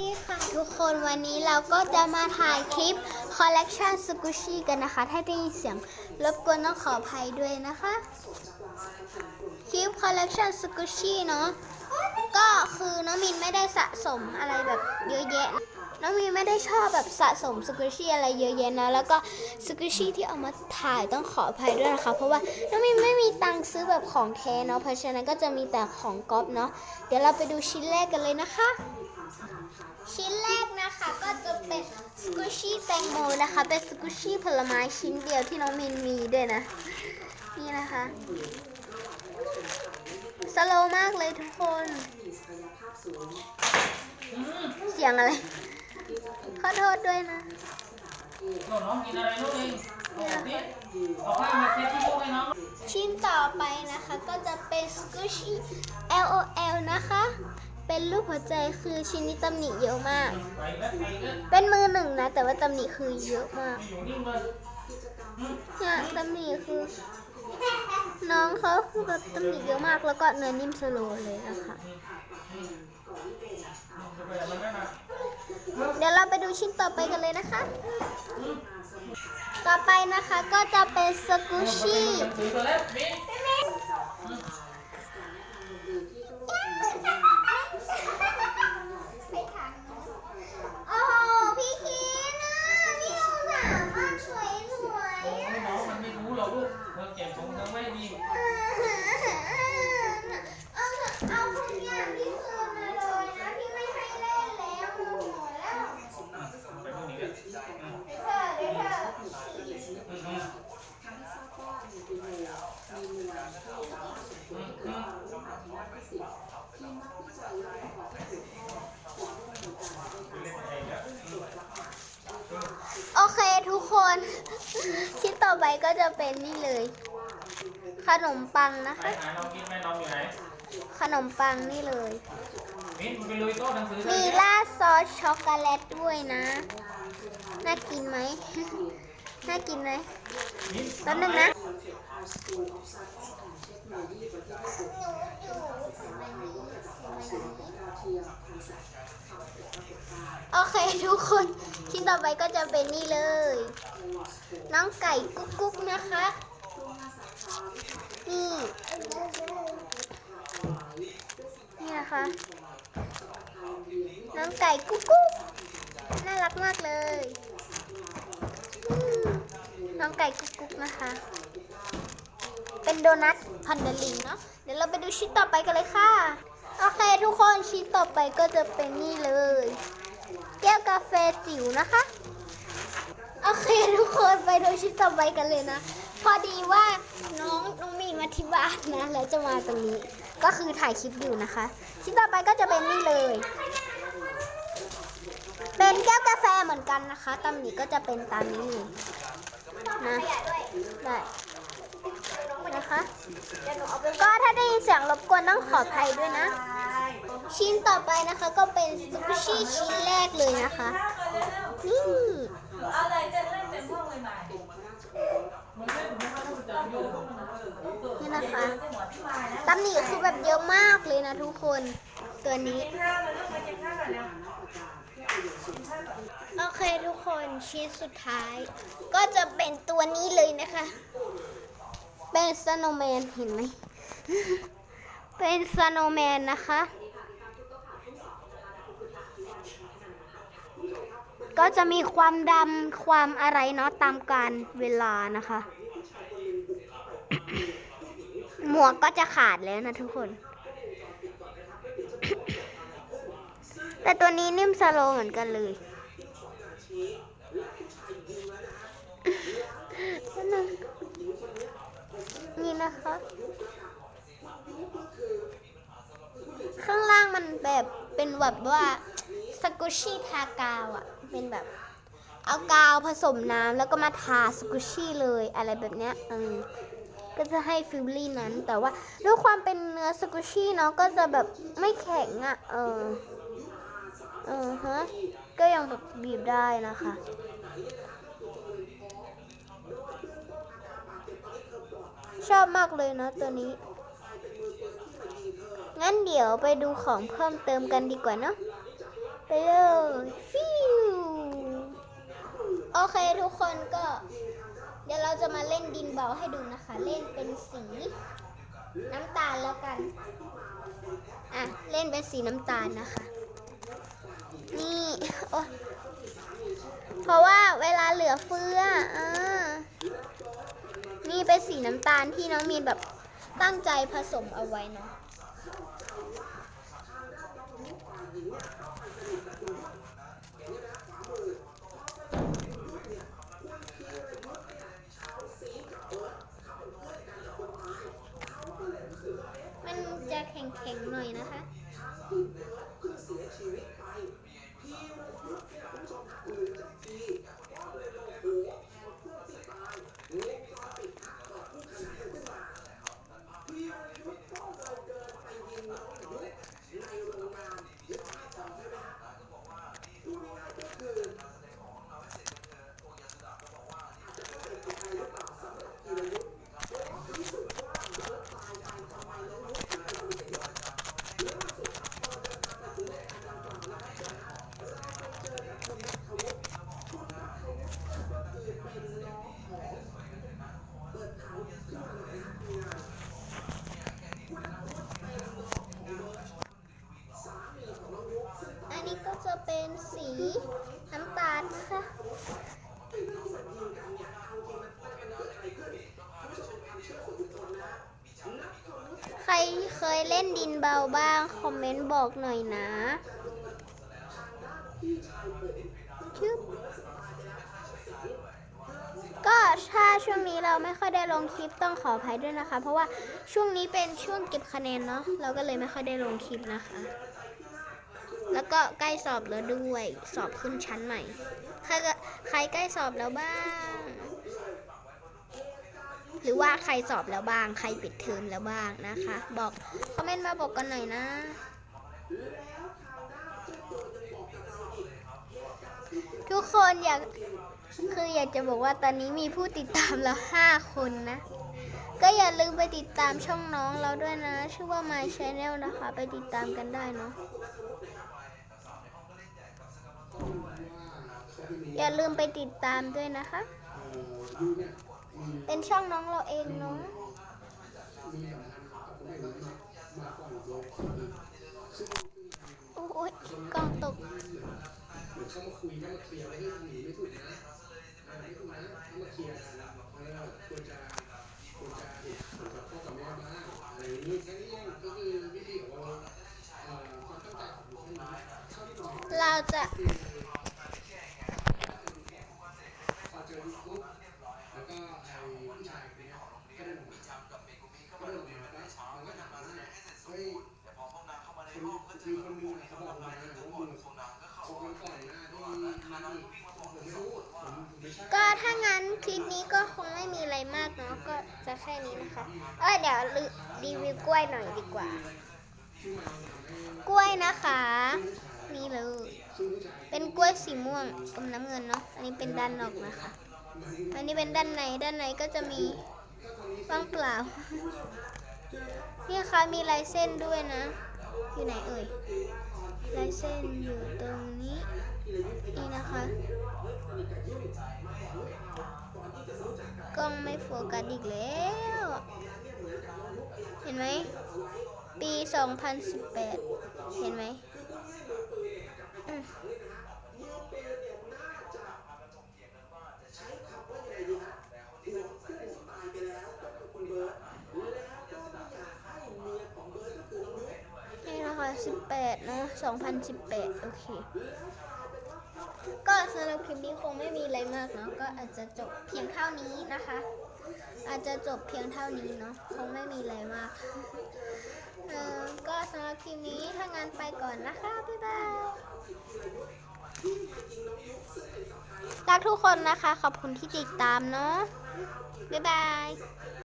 ดีค่ะทุกคนวันนี้เราก็จะมาถ่ายคลิปคอลเลกชันสกุชี่กันนะคะ ถ้าได้ยินเสียงรบกวนต้องขออภัยด้วยนะคะ คลิปคอลเลกชันสกุชี่เนาะก็คือน้องมินไม่ได้สะสมอะไรแบบเยอะแยะ น้องมินไม่ได้ชอบแบบสะสมสกุชี่อะไรเยอะแยะนะแล้วก็สกุชี่ที่เอามาถ่ายต้องขออภัยด้วยนะคะ เพราะว่าน้องมินไม่มีตังค์ซื้อแบบของแท้เนาะเพราะฉะนั้นก็จะมีแต่ของก๊อปเนาะเดี๋ยวเราไปดูชิ้นแรกกันเลยนะคะ ชิ้นแรกนะคะก็จะเป็นสกูชี่แตงโมนะคะ เป็นสกูชี่ผลไม้ชิ้นเดียวที่น้องมินมีด้วยนะ นี่นะคะสโลมากเลยทุกคน เสียงอะไร ขอโทษด้วยนะ น้องกินอะไรลูกเองออาผ้ามาเช็ดที่ลูกให้น้องชิ้นต่อไปนะคะก็จะเป็นสกูชี่ LOL นะคะ เป็นรูปหัวใจคือชิ้นนี้ตำหนิเยอะมาก เป็นมือหนึ่งนะ แต่ว่าตำหนิคือเยอะมากเนี่ยตำหนิคือ น้องเขาคือแบบตำหนิเยอะมาก แล้วก็เนื้อนิ่มสโลเลยนะคะจะไปอะไรนั่นน่ะเดี๋ยวเราไปดูชิ้นต่อไปกันเลยนะคะ ต่อไปนะคะก็จะเป็นสกูชี่ หนังสือตัวเล็กมิ้น โอ้โหพี่คินนะพี่ดูหนามากสวยสวย โอ้ยน้องมันไม่รู้หรอกลูกเธอเก็บของเธอไม่ดี เอาเถอะเอาทุกอย่างที่คืนมาเลยนะพี่ไม่ให้เล่นแล้วโมโหแล้ว ไปพวกนี้กัน เดี๋ยวเถอะเดี๋ยวเถอะ อืมอืม โอเคทุกคน ชิ้น ต่อไปก็จะเป็นนี่เลย ขนมปังนะไปคะหาน้องกินแม่น้องอยู่ไหนขนมปังนี่เลย มิ้นไปลุยโต๊ะหนังสือเธอมีสิราดซอสช็อกโกแลตด้วยนะ น่ากินไหม น่ากินไหมมิ้นแป๊บนึงนะ โอเคทุกคน ชิ้นต่อไปก็จะเป็นนี่เลย น้องไก่กุ๊กกุ๊กนะคะ นี่ นี่นะคะ น้องไก่กุ๊กกุ๊กน่ารักมากเลย น้องไก่กุ๊กกุ๊กนะคะ เป็นโดนัทพันเดลิงเนาะ เดี๋ยวเราไปดูชิ้นต่อไปกันเลยค่ะ โอเคทุกคนชิ้นต่อไปก็จะเป็นนี่เลย แก้วกาแฟจิ๋วนะคะ เคทุกคนไปดูชิ้นต่อไปกันเลยนะ พอดีว่าน้องน้องมีนมาที่บ้านนะแล้วจะมาตรงนี้ ก็คือถ่ายคลิปอยู่นะคะ ชิ้นต่อไปก็จะเป็นนี่เลย เป็นแก้วกาแฟเหมือนกันนะคะตำหนิก็จะเป็นตามนี้เลยนะได้นะคะก็ถ้าได้ยินเสียงรบกวนต้องขออภัยด้วยนะ ชิ้นต่อไปนะคะก็เป็นสกูชี่ชิ้นแรกเลยนะคะนี่ อะไรจะเล่นเป็นพวกใหม่มันเล่นผมไม่รู้จักเยอะนี่นะคะๆจะหัวพี่มายนะตำหนิคือแบบเยอะมากเลยนะทุกคนตัวนี้ข้าวมันลูกมากินข้าวก่อนนะโอเคทุกคนชิ้นสุดท้าย ก็จะเป็นตัวนี้เลยนะคะ เป็นสโนว์แมนเห็นไหม เป็นสโนว์แมนนะคะ ก็จะมีความดำความอะไรเนาะตามการเวลานะคะ หมวกก็จะขาดแล้วนะทุกคน แต่ตัวนี้นิ่มสโลเหมือนกันเลยนี่นะคะ ข้างล่างมันแบบเป็นแบบว่า สกุชี่ทากาวอะเป็นแบบ เอากาวผสมน้ำแล้วก็มาทาสกุชี่เลยอะไรแบบเนี้ยเออก็จะให้ฟิลลี่นั้น แต่ว่าด้วยความเป็นเนื้อสกุชี่เนาะก็จะแบบไม่แข็งอะ เออเออฮะก็ยังแบบบีบได้นะคะชอบมากเลยนะตัวนี้ งั้นเดี๋ยวไปดูของเพิ่มเติมกันดีกว่าเนาะ ไปเลยฟิวโอเคทุกคนก็ เดี๋ยวเราจะมาเล่นดินเบาให้ดูนะคะ เล่นเป็นสีน้ำตาลแล้วกัน อะ เล่นเป็นสีน้ำตาลนะคะ นี่โอ๊ยเพราะว่าเวลาเหลือเฟืออ่านี่เป็นสีน้ำตาลที่น้องมีนแบบตั้งใจผสมเอาไว้เนาะ Amen. เคยเล่นดินเบาบ้าง คอมเมนต์บอกหน่อยนะชึบก็ถ้าช่วงนี้เราไม่ค่อยได้ลงคลิปต้องขออภัยด้วยนะคะ เพราะว่าช่วงนี้เป็นช่วงเก็บคะแนนเนาะเราก็เลยไม่ค่อยได้ลงคลิปนะคะ แล้วก็ใกล้สอบแล้วด้วย สอบขึ้นชั้นใหม่ ใครใครใกล้สอบแล้วบ้าง หรือว่าใครสอบแล้วบ้าง ใครปิดเทอมแล้วบ้างนะคะ บอกคอมเมนต์มาบอกกันหน่อยนะทุกคนอยากคืออยากจะบอกว่าตอนนี้มีผู้ติดตามแล้วห้าคนนะ ก็อย่าลืมไปติดตามช่องน้องเราด้วยนะ ชื่อว่า My Channel นะคะ ไปติดตามกันได้เนาะอย่าลืมไปติดตามด้วยนะคะ เป็นช่องน้องเราเองเนาะโอ้ยกล่องตกเหมือนเข้ามาคุยเข้ามาเคลียร์ว่าเฮ้ ก็ถ้างั้นคลิปนี้ก็คงไม่มีอะไรมากเนาะก็จะแค่นี้นะคะ เออเดี๋ยวรีวิวกล้วยหน่อยดีกว่า กล้วยนะคะ นี่เลย เป็นกล้วยสีม่วงกับน้ำเงินเนาะ อันนี้เป็นด้านนอกนะคะ อันนี้เป็นด้านใน ด้านในก็จะมีว่างเปล่า นี่คะมีลายเส้นด้วยนะ อยู่ไหนเอ่ย ลายเส้นอยู่ นี่นะคะ กล้องไม่โฟกัสอีกแล้ว เห็นไหม ปี 2018 เห็นไหมอืมนี่นะคะ18เนอะ2018 โอเค ก็สำหรับคลิปนี้คงไม่มีอะไรมากเนาะก็อาจจะจบเพียงเท่านี้นะคะ อาจจะจบเพียงเท่านี้เนาะคงไม่มีอะไรมากก็สำหรับคลิปนี้ถ้างั้นไปก่อนนะคะ บ๊ายบายรักทุกคนนะคะ ขอบคุณที่ติดตามเนาะบ๊ายบาย